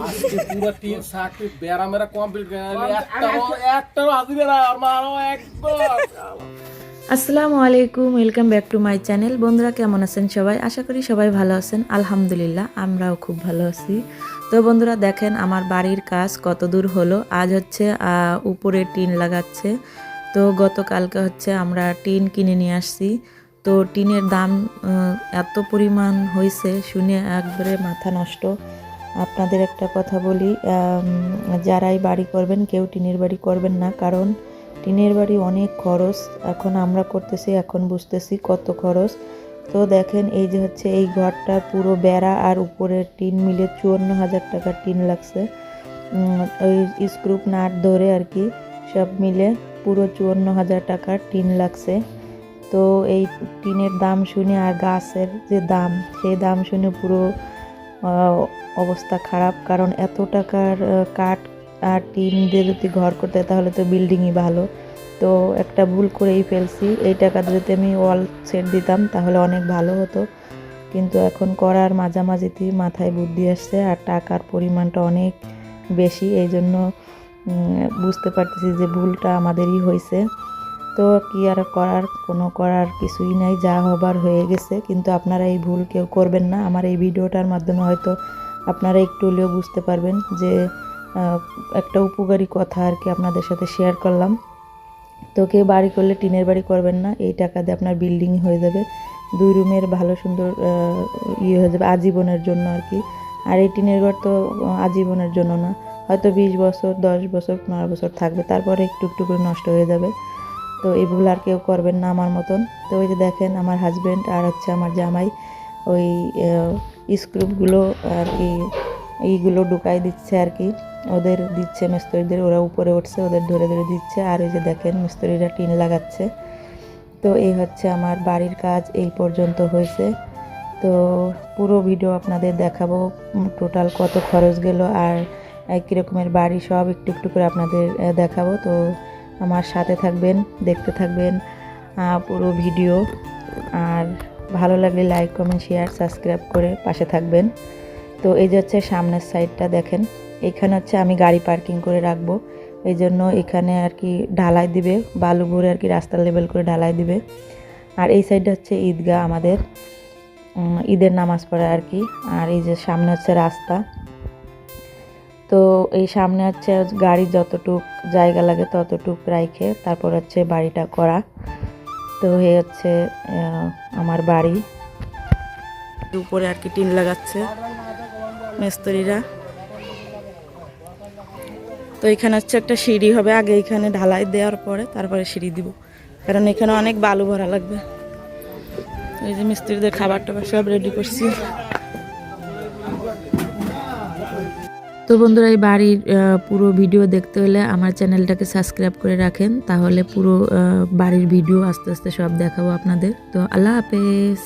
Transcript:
আজকে পুরো টিন সাকটি বেড়া মেরা কমপ্লিট করে একটাও একটাও হাজিরে না আর মারো একদম। আসসালামু আলাইকুম welcome back to my channel বন্ধুরা কেমন আছেন সবাই? আশা করি সবাই ভালো আছেন। আলহামদুলিল্লাহ আমরাও খুব ভালো আছি। তো বন্ধুরা দেখেন আমার বাড়ির কাজ কত দূর হলো। আজ হচ্ছে আহ, উপরে টিন লাগাচ্ছে। তো গতকালকে হচ্ছে আমরা টিন কিনে নিয়ে আসছি। তো টিনের দাম এত পরিমাণ হয়েছে শুনে একবারে মাথা নষ্ট। আপনাদের একটা কথা বলি যারাই বাড়ি করবেন কেউ টিনের বাড়ি করবেন না, কারণ টিনের বাড়ি অনেক খরচ, এখন আমরা করতেছি, এখন বুঝতেছি কত খরচ। তো দেখেন, এই যে হচ্ছে এই ঘরটা পুরো বেড়া আর উপরের টিন মিলে চুয়ান্ন হাজার টাকার টিন লাগছে। ওই স্ক্রুপ নাট ধরে আর কি সব মিলে পুরো চুয়ান্ন হাজার টাকার টিন লাগছে। তো এই টিনের দাম শুনে আর গাছের যে দাম, সেই দাম শুনে পুরো অবস্থা খারাপ, কারণ এত টাকার কাঠ আর টিন দিয়ে যদি ঘর করতে তাহলে তো বিল্ডিংই ভালো। তো একটা ভুল করেই ফেলছি। এই টাকাটা যদি আমি ওয়াল সেট দিতাম, তাহলে অনেক ভালো হতো। কিন্তু এখন করার মাঝামাঝিতেই মাথায় বুদ্ধি আসছে, আর টাকার পরিমাণটা অনেক বেশি। এই জন্য বুঝতে পারতেছি যে ভুলটা আমাদেরই হয়েছে। তো কি আর করার, কোনো করার কিছুই নাই, যা হবার হয়ে গেছে। কিন্তু আপনারা এই ভুল কেউ করবেন না। আমার এই ভিডিওটার মাধ্যমে হয়তো আপনারা একটু হলেও বুঝতে পারবেন যে একটা উপকারী কথা আর কি আপনাদের সাথে শেয়ার করলাম। তো কেউ বাড়ি করলে টিনের বাড়ি করবেন না। এই টাকা দিয়ে আপনার বিল্ডিং হয়ে যাবে। দুই রুমের ভালো, সুন্দর ইয়ে হয়ে যাবে আজীবনের জন্য আর কি। আর এই টিনের ঘর তো আজীবনের জন্য না। হয়তো বিশ বছর, দশ বছর, পনেরো বছর থাকবে। তারপরে একটু একটু করে নষ্ট হয়ে যাবে। তো এই ভুল আর কেউ করবেন না আমার মতন। তো ওই যে দেখেন আমার হাজব্যান্ড আর হচ্ছে আমার জামাই ওই স্ক্রুপগুলো আর কি, এইগুলো ঢুকাই দিচ্ছে আর কি। ওদের দিচ্ছে মিস্ত্রিদের, ওরা উপরে উঠছে, ওদের ধরে ধরে দিচ্ছে। আর ওই যে দেখেন মিস্ত্রিরা টিন লাগাচ্ছে। তো এই হচ্ছে আমার বাড়ির কাজ এই পর্যন্ত হয়েছে। তো পুরো ভিডিও আপনাদের দেখাবো টোটাল কত খরচ গেল আর কীরকমের বাড়ি সব একটু একটু করে আপনাদের দেখাবো। তো আমার সাথে থাকবেন, দেখতে থাকবেন পুরো ভিডিও। আর ভালো লাগলে লাইক কমেন্ট শেয়ার সাবস্ক্রাইব করে পাশে থাকবেন। তো এই যে হচ্ছে সামনের সাইডটা দেখেন, এখানে হচ্ছে আমি গাড়ি পার্কিং করে রাখব। এই জন্য এখানে আর কি ঢালাই দিবে, বালু ভরে আর কি রাস্তা লেভেল করে ঢালাই দিবে। আর এই সাইডটা হচ্ছে ঈদগাহ আমাদের ঈদের নামাজ পড়ে আর কি। আর এই যে সামনে হচ্ছে রাস্তা তো এই সামনে হচ্ছে গাড়ি যতটুক জায়গা লাগে ততটুক রাইখে তারপর হচ্ছে বাড়িটা করা। তো এই হচ্ছে আমার বাড়ি। উপরে আর কি টিন লাগাচ্ছে মিস্ত্রিরা। তো এখানে হচ্ছে একটা সিঁড়ি হবে, আগে এখানে ঢালাই দেওয়ার পরে তারপরে সিঁড়ি দিব। কারণ এখানে অনেক বালু ভরা লাগবে। এই যে মিস্ত্রিদের খাবার টাবার সব রেডি করছি। তো বন্ধুরা, এই বাড়ির পুরো ভিডিও দেখতে হলে আমার চ্যানেলটাকে সাবস্ক্রাইব করে রাখেন। তাহলে পুরো বাড়ির ভিডিও আস্তে আস্তে সব দেখাবো আপনাদের। তো আল্লাহ হাফেজ।